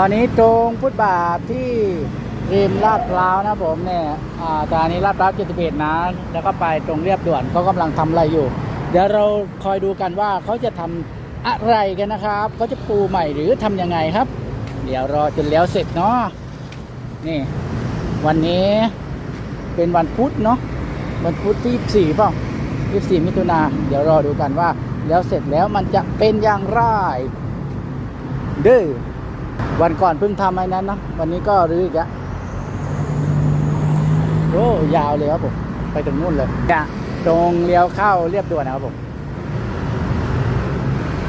ตอนนี้ตรงฟุตบาทที่ริมลาดพร้าวนะผมเนี่ยอ่าจากนี้ลาดพร้าว71นะ แล้วก็ไปตรงเรียบด่วนเขากำลังทำอะไรอยู่ เดี๋ยวเราคอยดูกันว่าเขาจะทำอะไรกันนะครับเขาจะปูใหม่หรือทำยังไงครับ เดี๋ยวรอจนแล้วเสร็จเนาะนี่ วันนี้เป็นวันพุธเนาะวันพุธที่24เปล่า24 มิถุนาเดี๋ยวรอดูกันว่า แล้วเสร็จแล้วมันจะเป็นอย่างไรเด้อ วันก่อนเพิ่งทำไอ้นั้นนะวันนี้ก็รื้ออีกแล้วโอ้ยาวเลยครับผมไปถึงนู่นเลยเนี่ยตรงเลี้ยวเข้าเรียบด่วนนะครับผม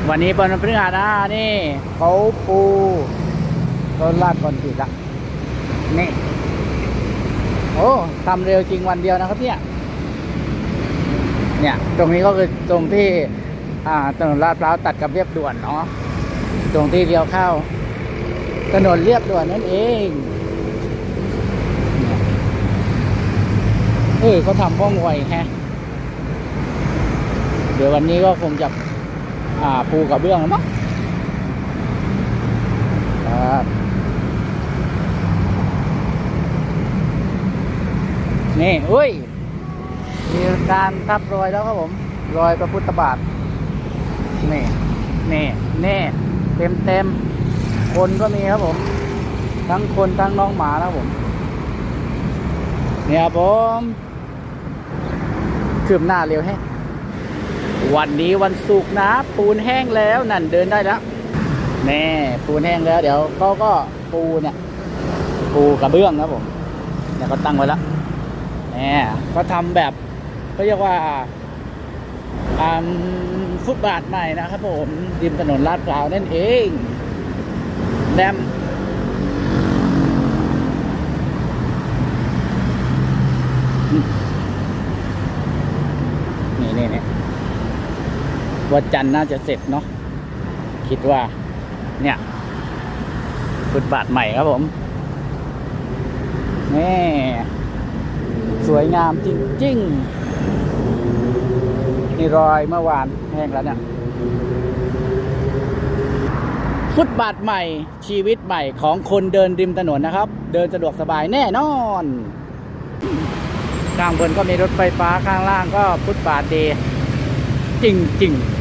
วันนี้เป็นวันพฤหัสนะนี่เขาปูรถลาดคอนกรีตละนี่โอ้ทำเร็วจริงวันเดียวนะครับเนี่ยเนี่ย ตรงนี้ก็คือตรงที่ อ่าถนนลาดพร้าวตัดกับเรียบด่วนเนาะตรงที่เลี้ยวเข้า ถนนเรียบด่วนนั่นเองเออเขาทำห้องไวแฮะ เดี๋ยววันนี้ก็คงจะอ่าปูกระเบื้องแล้วมั้งครับนี่อุ้ย มีการทับรอยแล้วครับผม รอยพระพุทธบาท นี่ นี่ นี่ เต็มเต็ม คนก็มีครับผม ทั้งคนทั้งน้องหมานะครับผม เนี่ยครับผมคืบหน้าเร็วแฮะวันนี้วันศุกร์นะ ปูนแห้งแล้วนั่นเดินได้แล้วแน่ปูนแห้งแล้วเดี๋ยวเขาก็ปูเนี่ย ปูกระเบื้องนะครับผมเนี่ยเขาตั้งไว้แล้วแน่เขาทำแบบเขาเรียกว่าอ่าฟุตบาทใหม่นะครับผมริมถนนลาดพร้าวนั่นเอง แนมนี่นี่นี่วันจันทร์น่าจะเสร็จเนาะคิดว่า เนี่ยฟุตบาทใหม่ครับผมนี่สวยงามจริง ๆ นี่รอยเมื่อวานแห้งแล้วเนี่ย ฟุตบาทใหม่ชีวิตใหม่ของคนเดินริมถนนนะครับ เดินสะดวกสบายแน่นอน ข้างบนก็มีรถไฟฟ้าข้างล่างก็ฟุตบาทดี จริง ๆ